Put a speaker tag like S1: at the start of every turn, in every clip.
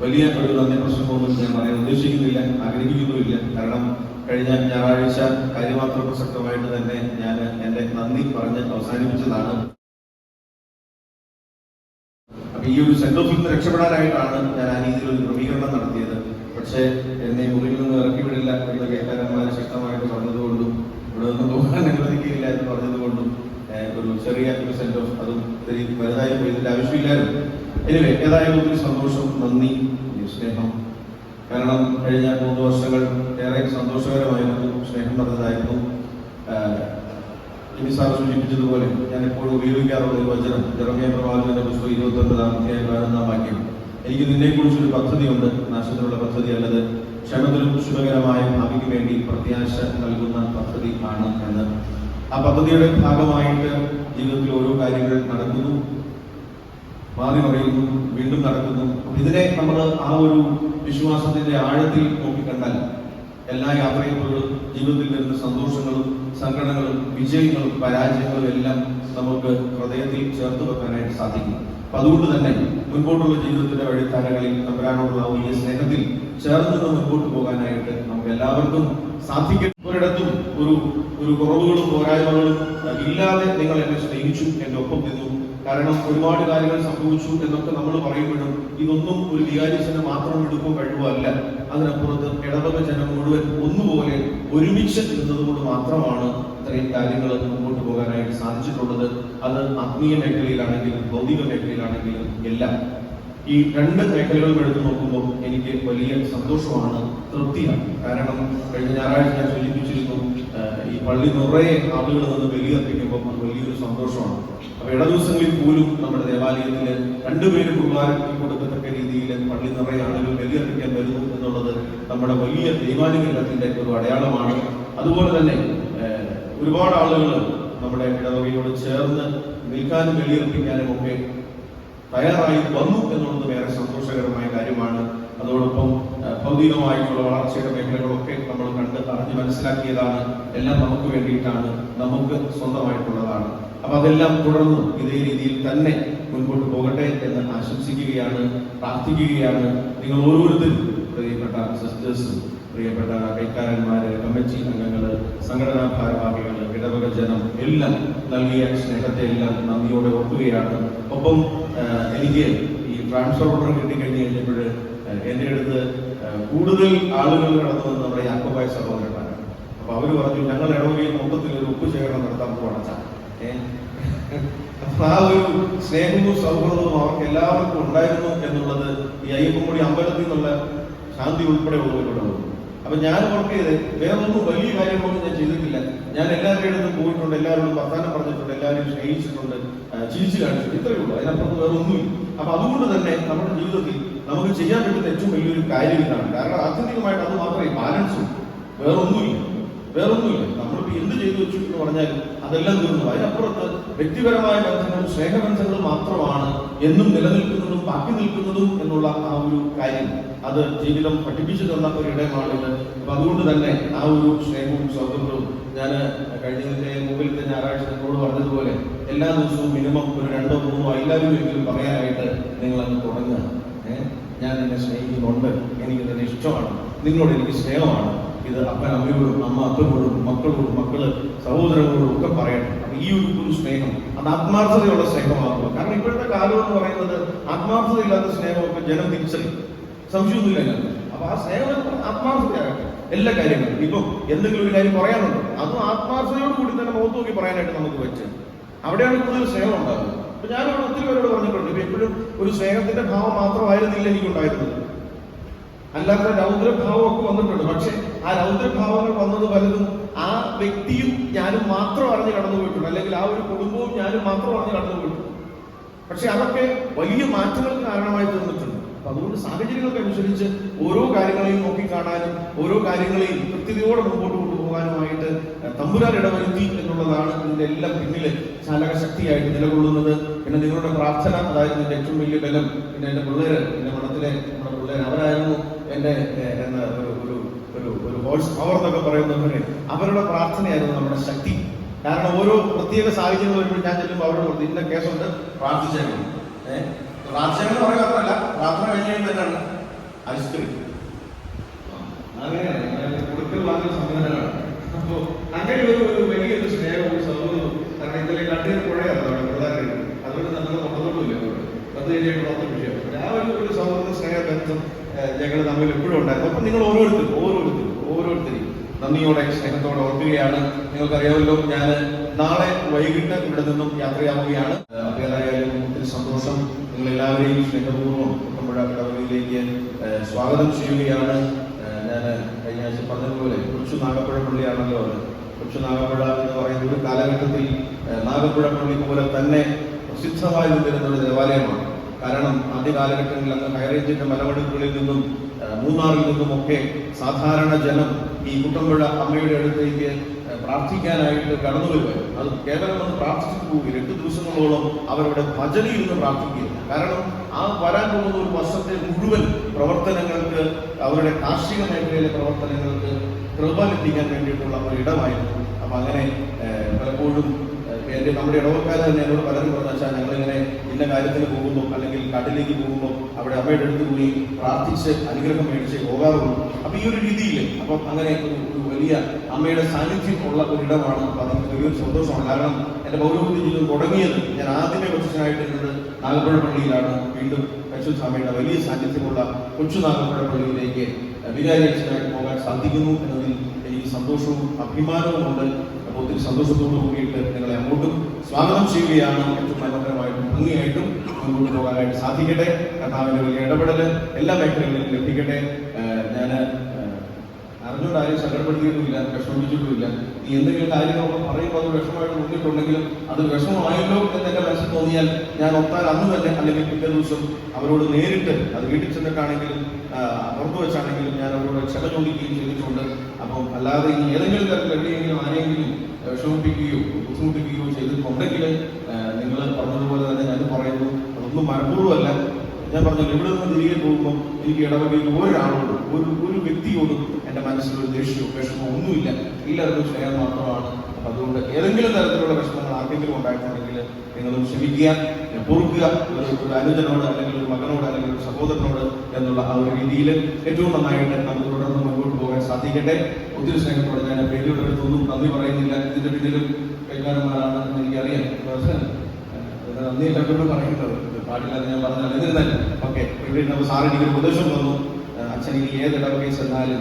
S1: വലിയ ഒരു നന്ദി പ്രശ്നമൊന്നും ഞാൻ പറയാൻ ഉദ്ദേശിക്കുന്നില്ല ആഗ്രഹിക്കുന്നുമില്ല. കാരണം കഴിഞ്ഞ ഞായറാഴ്ച കാര്യമാത്ര പ്രസക്തമായിട്ട് തന്നെ ഞാൻ എന്റെ നന്ദി പറഞ്ഞ് അവസാനിപ്പിച്ചതാണ്. അപ്പൊ ഈ ഒരു സെന്റ് ഓഫിൽ നിന്ന് രക്ഷപ്പെടാനായിട്ടാണ് ഞാൻ ആ രീതിയിൽ ഒരു ക്രമീകരണം നടത്തിയത്. പക്ഷേ എന്നെ മുറിയിൽ നിന്ന് ഇറക്കി വിടില്ല എന്ന് കേൾക്കാരന്മാർ ശക്തമായിട്ട് പറഞ്ഞതുകൊണ്ടും ഇവിടെ നിന്ന് പോകാൻ അനുവദിക്കില്ല എന്ന് പറഞ്ഞതുകൊണ്ടും ഏഹ്, ഒരു ചെറിയ ഒരു സെന്റ് ഓഫ് അതും ഇത്തിരി വലുതായി പോയി ഇതിന്റെ ആവശ്യമില്ലായിരുന്നു എനിവേ ഏതായാലും ഒത്തിരി സന്തോഷം നന്ദി സ്നേഹം കാരണം കഴിഞ്ഞ മൂന്ന് വർഷങ്ങൾ ഏറെ സന്തോഷകരമായിരുന്നു സ്നേഹം പറഞ്ഞതായിരുന്നു ഇനി സാർ സൂചിപ്പിച്ചതുപോലെ ഞാൻ എപ്പോഴും ഉപയോഗിക്കാറുള്ള ഒരു വചനം ജെറമിയ പ്രവാചകന്റെ പുസ്തകം ഇരുപത്തി ഒൻപതാം അധ്യായം പതിനൊന്നാം വാക്യം എനിക്ക് നിന്നെ കുറിച്ചൊരു പദ്ധതിയുണ്ട് നാശത്തിനുള്ള പദ്ധതി അല്ലത് ക്ഷമത്തിലും ശുഭകരമായ ഭാവിക്ക് വേണ്ടി പ്രത്യാശ നൽകുന്ന പദ്ധതി ആണ് എന്ന്. ആ പദ്ധതിയുടെ ഭാഗമായിട്ട് ജീവിതത്തിൽ ഓരോ കാര്യങ്ങൾ നടക്കുന്നു മാറി മറിയുന്നു വീണ്ടും നടക്കുന്നു. ഇതിനെ നമ്മൾ ആ ഒരു വിശ്വാസത്തിന്റെ ആഴത്തിൽ നോക്കിക്കണ്ടാൽ എല്ലാ യാത്രയും ജീവിതത്തിൽ വരുന്ന സന്തോഷങ്ങളും സങ്കടങ്ങളും വിജയങ്ങളും പരാജയങ്ങളും എല്ലാം നമുക്ക് ഹൃദയത്തിൽ ചേർത്ത് വെക്കാനായിട്ട് സാധിക്കും. അപ്പൊ അതുകൊണ്ട് തന്നെ മുൻപോട്ടുള്ള ജീവിതത്തിന്റെ വഴിത്താരകളിൽ തമ്പരാനോടുള്ള വലിയ സ്നേഹത്തിൽ ചേർന്ന് മുൻപോട്ട് പോകാനായിട്ട് നമുക്ക് എല്ലാവർക്കും സാധിക്കും. ഒരിടത്തും ഒരു ഒരു കുറവുകളും പോരായ്മകളും ഇല്ലാതെ നിങ്ങൾ എന്നെ സ്നേഹിച്ചു എന്റെ ഒപ്പം നിന്നു. കാരണം ഒരുപാട് കാര്യങ്ങൾ സംഭവിച്ചു എന്നൊക്കെ നമ്മൾ പറയുമ്പോഴും ഇതൊന്നും ഒരു വികാരിച്ചനെ മാത്രം എടുക്കുമ്പോൾ കഴിവല്ല അതിനപ്പുറത്ത് ഇടവക ജനം മുഴുവൻ ഒന്നുപോലെ ഒരുമിച്ച് നിന്നതുകൊണ്ട് മാത്രമാണ് ഇത്രയും കാര്യങ്ങൾ മുമ്പോട്ട് പോകാനായിട്ട് സാധിച്ചിട്ടുള്ളത്. അത് ആത്മീയ മേഖലയിലാണെങ്കിലും ഭൗതിക മേഖലയിലാണെങ്കിലും എല്ലാം. ഈ രണ്ട് മേഖലകളും എടുത്തു നോക്കുമ്പോൾ എനിക്ക് വലിയ സന്തോഷമാണ് തൃപ്തിയാണ്. കാരണം കഴിഞ്ഞ ഞായറാഴ്ച ഞാൻ സൂചിപ്പിച്ചിരുന്നു ഈ പള്ളി നിറയെ ആളുകൾ നിന്ന് ബലിയർപ്പിക്കുമ്പോൾ അത് വലിയൊരു സന്തോഷമാണ്. അപ്പൊ ഇട ദിവസങ്ങളിൽ പോലും നമ്മുടെ ദേവാലയത്തിൽ രണ്ടുപേരും കുർബാനയ്ക്ക് കൊടുക്കത്തക്ക രീതിയിൽ പള്ളി നിറയെ ആളുകൾ ബലിയർപ്പിക്കാൻ വരുന്നു എന്നുള്ളത് നമ്മുടെ വലിയ ദൈവാനുഗ്രഹത്തിന്റെ ഒരു അടയാളമാണ്. അതുപോലെ തന്നെ ഒരുപാട് ആളുകൾ നമ്മുടെ ഇടവകയോട് ചേർന്ന് നിൽക്കാനും ബലിയർപ്പിക്കാനും ഒക്കെ തയ്യാറായി വന്നു എന്നുള്ളത് വേറെ സന്തോഷകരമായ കാര്യമാണ്. അതോടൊപ്പം ഭൗതികമായിട്ടുള്ള വളർച്ചയുടെ മേഖലകളൊക്കെ നമ്മൾ കണ്ട് അറിഞ്ഞ് മനസ്സിലാക്കിയതാണ്. എല്ലാം നമുക്ക് വേണ്ടിയിട്ടാണ്. നമുക്ക് സ്വന്തമായിട്ടുള്ളതാണ്. അപ്പൊ അതെല്ലാം തുടർന്നും ഇതേ രീതിയിൽ തന്നെ മുൻപോട്ട് പോകട്ടെ എന്ന് ആശംസിക്കുകയാണ് പ്രാർത്ഥിക്കുകയാണ്. നിങ്ങൾ ഓരോരുത്തരും പ്രിയപ്പെട്ട സിസ്റ്റേഴ്സും പ്രിയപ്പെട്ട കൈക്കാരന്മാര് കമ്മിറ്റി അംഗങ്ങൾ സംഘടനാ ഭാരവാഹികൾ ഇടവക ജനം എല്ലാം നൽകിയ സ്നേഹത്തെ എല്ലാം നന്ദിയോടെ ഓർക്കുകയാണ്. ഒപ്പം എനിക്ക് ഈ ട്രാൻസ്ഫർ ഓർഡർ കിട്ടിക്കഴിഞ്ഞ് കഴിഞ്ഞപ്പോൾ എന്റെ അടുത്ത് കൂടുതൽ ആളുകൾ കടന്നു വന്ന് നമ്മുടെ യാക്കോബായ സഹോദരന്മാരാണ്. അപ്പൊ അവർ പറഞ്ഞു ഞങ്ങൾ ഇടവകയിൽ മൊത്തത്തിൽ ഒരു ഉപ്പ് ശേഖരണം നടത്താൻ പോണച്ച അപ്പൊ ആ ഒരു സ്നേഹവും സൗഹൃദവും അവർക്ക് എല്ലാവർക്കും ഉണ്ടായിരുന്നു എന്നുള്ളത് ഈ അയ്യപ്പൻമുടി അമ്പലത്തിൽ നിന്നുള്ള ശാന്തി ഉൾപ്പെടെ ഉള്ളവരോട് അപ്പൊ ഞാൻ ചെയ്ത് വേറൊന്നും വലിയ കാര്യങ്ങളൊന്നും ഞാൻ ചെയ്തിട്ടില്ല. ഞാൻ എല്ലാവരുടെ അടുത്തും പോയിട്ടുണ്ട് എല്ലാവരോടും വർത്താനം പറഞ്ഞിട്ടുണ്ട് എല്ലാവരും സ്നേഹിച്ചിട്ടുണ്ട് ചിരിച്ചു കാണിച്ചിട്ടുണ്ട്. ഇത്രയേ ഉള്ളൂ. അതിനപ്പുറത്ത് വേറെ ഒന്നുമില്ല അപ്പൊ അതുകൊണ്ട് തന്നെ നമ്മുടെ ജീവിതത്തിൽ നമുക്ക് ചെയ്യാൻ പറ്റുന്ന ഏറ്റവും വലിയൊരു കാര്യം ഇതാണ് കാരണം ആത്യന്തികമായിട്ട് അത് മാത്രമേ ബാലൻസ് ഉള്ളൂ. വേറൊന്നുമില്ല. വേറൊന്നുമില്ല. നമ്മളിപ്പോ എന്ത് ചെയ്തു വെച്ചു എന്ന് പറഞ്ഞാൽ അതെല്ലാം തീർന്നു. അതിനപ്പുറത്ത് വ്യക്തിപരമായ ബന്ധങ്ങളും സ്നേഹബന്ധങ്ങളും മാത്രമാണ് എന്നും നിലനിൽക്കുന്നതും ബാക്കി നിൽക്കുന്നതും എന്നുള്ള ആ ഒരു കാര്യം. അത് ജീവിതം പഠിപ്പിച്ചു തന്ന ഒരു ഇടമാണിത് അപ്പൊ അതുകൊണ്ട് തന്നെ ആ ഒരു സ്നേഹവും സൗഹൃദവും ഞാൻ കഴിഞ്ഞതിന്റെ മുമ്പിലത്തെ ഞായറാഴ്ച നിങ്ങളോട് പറഞ്ഞതുപോലെ എല്ലാ ദിവസവും മിനിമം ഒരു രണ്ടോ മൂന്നോ എല്ലാവരും എങ്കിലും പറയാനായിട്ട് നിങ്ങൾ അങ്ങ് തുടങ്ങുക. ഞാൻ നിന്നെ സ്നേഹിക്കുന്നുണ്ട്. എനിക്ക് നിന്നെ ഇഷ്ടമാണ്. നിങ്ങളോട് എനിക്ക് സ്നേഹമാണ്. ഇത് അപ്പൻ അമ്മയോടും അമ്മ അപ്പനോടും മക്കളോടും മക്കൾ സഹോദരങ്ങളോടും ഒക്കെ പറയണം അപ്പൊ ഈ ഒരു ഒരു സ്നേഹം അത് ആത്മാർത്ഥതയുള്ള സ്നേഹമാകുക കാരണം ഇപ്പോഴത്തെ കാലം എന്ന് പറയുന്നത് ആത്മാർത്ഥതയില്ലാത്ത സ്നേഹമൊക്കെ ജനം തിരിച്ചറിയും. സംശയമൊന്നുമില്ല ഞാൻ. അപ്പൊ ആ സ്നേഹം ആത്മാർത്ഥതയാകട്ടെ. എല്ലാ കാര്യങ്ങളും. ഇപ്പം എന്തെങ്കിലും ഒരു കാര്യം പറയാനുണ്ടോ? അതും ആത്മാർത്ഥതയോട് കൂടി തന്നെ മുഖത്ത് നോക്കി പറയാനായിട്ട് നമുക്ക് പറ്റും. അവിടെയാണ് കൂടുതൽ സ്നേഹം ഉണ്ടാകുന്നത്. അപ്പൊ ഞാനിവിടെ ഒത്തിരി പേരോട് പറഞ്ഞിട്ടുണ്ട് എപ്പോഴും ഒരു സ്നേഹത്തിന്റെ ഭാവം മാത്രമായിരുന്നില്ല എനിക്കുണ്ടായിരുന്നത്. അല്ലാത്ത രൗദ്രഭാവമൊക്കെ വന്നിട്ടുണ്ട്. പക്ഷെ ആ രൗദ്രഭാവങ്ങൾ വന്നത് പലതും ആ വ്യക്തിയും ഞാനും മാത്രം അറിഞ്ഞ് കടന്നു പോയിട്ടുണ്ട് അല്ലെങ്കിൽ ആ ഒരു കുടുംബവും ഞാനും മാത്രം അറിഞ്ഞ് കടന്നു പോയിട്ടുണ്ട് പക്ഷെ അതൊക്കെ വലിയ മാറ്റങ്ങൾക്ക് കാരണമായി തീർന്നിട്ടുണ്ട്. അപ്പൊ അതുകൊണ്ട് സാഹചര്യങ്ങൾക്ക് അനുസരിച്ച് ഓരോ കാര്യങ്ങളെയും നോക്കി കാണാനും ഓരോ കാര്യങ്ങളെയും കൃത്യതയോടെ മുമ്പോട്ട് കൊണ്ടുപോകാനുമായിട്ട് തമ്പുരാൻ ഇടവരുത്തി എന്നുള്ളതാണ് ഇതിന്റെ എല്ലാം ചാലക ശക്തിയായിട്ട് നിലകൊള്ളുന്നത് പിന്നെ നിങ്ങളുടെ പ്രാർത്ഥന. അതായിരുന്നു എന്റെ ഏറ്റവും വലിയ ബലം പിന്നെ എന്റെ പിള്ളേര് എന്റെ മഠത്തിലെ നമ്മുടെ പിള്ളേർ അവരായിരുന്നു. എന്റെ ഒരു ഒരു ഒരു വോയിസ് പവർ എന്നൊക്കെ പറയുന്നവരെ അവരുടെ പ്രാർത്ഥനയായിരുന്നു നമ്മുടെ ശക്തി. കാരണം ഓരോ പ്രത്യേക സാഹചര്യം വരുമ്പോൾ ഞാൻ ചെല്ലുമ്പോൾ അവരോട് പറഞ്ഞു ഇന്ന കേസുണ്ട് പ്രാർത്ഥിച്ചേക്കണം. ഏഹ് പ്രാർത്ഥന എന്ന് പറയുക മാത്രമല്ല പ്രാർത്ഥന കഴിഞ്ഞ് അങ്ങനെയാണ്. കൊടുക്കൽ സംവിധാനമാണ് അപ്പോ അങ്ങനെ ഒരു ഒരു വലിയൊരു സ്നേഹവും സൗഹൃദവും കാരണം ഇന്നലെ കണ്ണീർ പുഴയാണ് അവിടെ പ്രധാനമായിട്ടും അതുകൊണ്ട് നമ്മൾ അവിടെ. അത് കഴിഞ്ഞിട്ട് പത്ത് വിഷയം ആ ഒരു ഒരു സൗഹൃദ സ്നേഹ ബന്ധം ഞങ്ങൾ തമ്മിൽ എപ്പോഴും ഉണ്ടായിരുന്നു. അപ്പൊ നിങ്ങൾ ഓരോരുത്തരും ഓരോരുത്തരും ഓരോരുത്തരും നന്ദിയോടെ സ്നേഹത്തോടെ ഓർക്കുകയാണ്. നിങ്ങൾക്കറിയാമല്ലോ ഞാൻ നാളെ വൈകിട്ട് ഇവിടെ നിന്നും യാത്രയാവുകയാണ്. അപ്പൊ ഏതായാലും ഒത്തിരി സന്തോഷം. നിങ്ങൾ എല്ലാവരെയും സ്നേഹപൂർവം കുട്ടമ്പുഴ കടവയിലേക്ക് സ്വാഗതം ചെയ്യുകയാണ്. പറഞ്ഞതുപോലെ കൊച്ചു നാഗപ്പുഴ പള്ളിയാണല്ലോ അത്. കൊച്ചു നാഗപ്പുഴ എന്ന് പറയുന്ന ഒരു കാലഘട്ടത്തിൽ നാഗപ്പുഴ പള്ളി പോലെ തന്നെ പ്രസിദ്ധമായി നിന്നിരുന്ന ഒരു ദേവാലയമാണ്. കാരണം ആദ്യ കാലഘട്ടങ്ങളിൽ അന്ന് ഹൈറേഞ്ചിന്റെ മലമടുക്കുകളിൽ നിന്നും മൂന്നാറിൽ നിന്നും ഒക്കെ സാധാരണ ജനം ഈ കുട്ടമ്പുഴ അമ്മയുടെ അടുത്തേക്ക് പ്രാർത്ഥിക്കാനായിട്ട് കടന്നു വരുവാൻ അത് കേവലം ഒന്ന് പ്രാർത്ഥിച്ചു പോകുക രണ്ട് ദിവസങ്ങളോളം അവരുടെ ഭജനയിൽ നിന്ന് പ്രാർത്ഥിക്കുകയില്ല കാരണം ആ വരാൻ പോകുന്ന ഒരു വർഷത്തെ മുഴുവൻ പ്രവർത്തനങ്ങൾക്ക് അവരുടെ കാർഷിക മേഖലയിലെ പ്രവർത്തനങ്ങൾക്ക് കൃപ ലഭിക്കാൻ വേണ്ടിയിട്ടുള്ള ഒരു ഇടമായിരുന്നു. അപ്പൊ അങ്ങനെ പലപ്പോഴും എന്റെ നമ്മുടെ ഇടവക്കാർ തന്നെ എന്നോട് പലരും പറഞ്ഞു വെച്ചാൽ ഞങ്ങളിങ്ങനെ ഇന്ന കാര്യത്തിന് പോകുന്നു അല്ലെങ്കിൽ കാട്ടിലേക്ക് പോകുന്നു അവിടെ അമ്മയുടെ അടുത്ത് പോയി പ്രാർത്ഥിച്ച് അനുഗ്രഹം മേടിച്ച് പോകാറുള്ളൂ. അപ്പൊ ഈ ഒരു രീതിയിൽ അപ്പൊ അങ്ങനെ ഒരു വലിയ അമ്മയുടെ സാന്നിധ്യം ഉള്ള ഒരു ഇടമാണ്. അപ്പൊ അതെനിക്ക് വലിയൊരു സന്തോഷമാണ്. കാരണം എന്റെ പൗരോഹിത്യ ജീവിതം തുടങ്ങിയത് ഞാൻ ആദ്യമേ കൊച്ചിനായിട്ടിരുന്നത് നാഗപ്പുഴ പള്ളിയിലാണ്. വീണ്ടും സ്വാമിയുടെ വലിയ സാന്നിധ്യമുള്ള കൊച്ചു നാഗപ്പുഴ പള്ളിയിലേക്ക് വികാരിയച്ഛനായിട്ട് പോകാൻ സാധിക്കുന്നു എന്നതിൽ എനിക്ക് സന്തോഷവും അഭിമാനവും ഉണ്ട് അപ്പോൾ ഒത്തിരി സന്തോഷത്തോടു കൂടിയിട്ട് നിങ്ങളെ അങ്ങോട്ടും സ്വാഗതം ചെയ്യുകയാണ് ഏറ്റവും മനോഹരമായിട്ടും ഭംഗിയായിട്ടും മുന്നോട്ട് പോകാനായിട്ട് സാധിക്കട്ടെ. കർത്താവിന്റെ വലിയ ഇടപെടൽ എല്ലാ മേഖലകളിലും ലഭിക്കട്ടെ. ഞാൻ അറിഞ്ഞുകൊണ്ട് ആരും സങ്കടപ്പെടുത്തിയിട്ടില്ല വിഷമിപ്പിച്ചിട്ടുമില്ല. നീ എന്തെങ്കിലും കാര്യങ്ങളൊക്കെ പറയുമ്പോൾ അത് വിഷമമായിട്ട് തോന്നിയിട്ടുണ്ടെങ്കിലും അത് വിഷമമായല്ലോ എന്ന് എന്റെ മനസ്സിൽ തോന്നിയാൽ ഞാൻ ഒത്താൽ അന്ന് തന്നെ അല്ലെങ്കിൽ പിറ്റേ ദിവസം അവരോട് നേരിട്ട് അത് വീട്ടിൽ ചെന്നിട്ടാണെങ്കിലും പുറത്തു വെച്ചാണെങ്കിലും ഞാൻ അവരോട് ക്ഷമ ചോദിക്കുകയും ചെയ്തിട്ടുണ്ട്. അപ്പം അല്ലാതെ ഈ ഏതെങ്കിലും തരത്തിൽ എവിടെയെങ്കിലും ആരെങ്കിലും വിഷമിപ്പിക്കുകയോ ബുദ്ധിമുട്ടിക്കുകയോ ചെയ്തിട്ടുണ്ടെങ്കിൽ നിങ്ങൾ പറഞ്ഞതുപോലെ തന്നെ ഞാൻ പറയുന്നു. അതൊന്നും മനഃപൂർവമല്ല. ഞാൻ പറഞ്ഞു ഇവിടെ നിന്ന് തിരികെ പോകുമ്പോൾ എനിക്ക് ഇടവകയിൽ ഒരാളോട് ഒരു ഒരു വ്യക്തിയോടും എന്റെ മനസ്സിലൊരു ദേഷ്യമോ വിഷമോ ഒന്നുമില്ല. എല്ലാവർക്കും സ്നേഹം മാത്രമാണ്. അതുകൊണ്ട് ഏതെങ്കിലും തരത്തിലുള്ള വിഷമങ്ങൾ ആർക്കെങ്കിലും ഉണ്ടായിട്ടുണ്ടെങ്കിൽ നിങ്ങളും ക്ഷമിക്കുക പൊറുക്കുക. ഒരു അനുജനോട് അല്ലെങ്കിൽ ഒരു മകനോട് അല്ലെങ്കിൽ ഒരു സഹോദരനോട് എന്നുള്ള ആ ഒരു രീതിയിൽ ഏറ്റവും നന്നായിട്ട് നമുക്ക് തുടർന്ന് മുന്നോട്ട് പോകാൻ സാധിക്കട്ടെ. ഒത്തിരി സ്നേഹത്തോടെ ഞാൻ പേരുടെ അടുത്തൊന്നും നന്ദി പറയുന്നില്ല. ഇതിന്റെ പിന്നിലും കൈകാരന്മാരാണ് എനിക്കറിയാം. നന്ദി എല്ലാവരും പറയുന്നത്. ഇത് പാടില്ലാതെ ഞാൻ പറഞ്ഞാൽ എന്നിരുന്നാലും ഓക്കെ വീട്ടിൽ സാർ എനിക്കൊരു ഉപദേശം തന്നു. അച്ഛൻ ഇനി ഏത് ഇടവകയിൽ ചെന്നാലും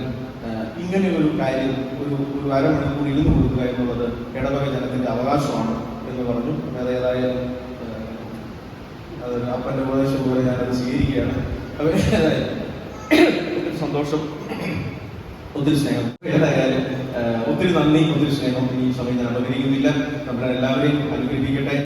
S1: ഇങ്ങനെ ഒരു കാര്യം ഒരു ഒരു അരമണിക്കൂർ ഇരുന്ന് കൊടുക്കുക എന്നുള്ളത് ഇടവക ജനത്തിന്റെ അവകാശമാണ് എന്ന് പറഞ്ഞു. അത് ഏതായാലും അത് അപ്പന്റെ ഉപദേശം പോലെ ഞാനത് സ്വീകരിക്കുകയാണ്. അപ്പൊ ഏതായാലും സന്തോഷം ഒത്തിരി സ്നേഹം. ഏതായാലും ഒത്തിരി നന്ദി ഒത്തിരി സ്നേഹം. ഈ സമയം ഞാൻ അനുഗ്രഹിക്കുന്നില്ല നമ്മുടെ എല്ലാവരെയും അനുഗ്രഹിക്കട്ടെ.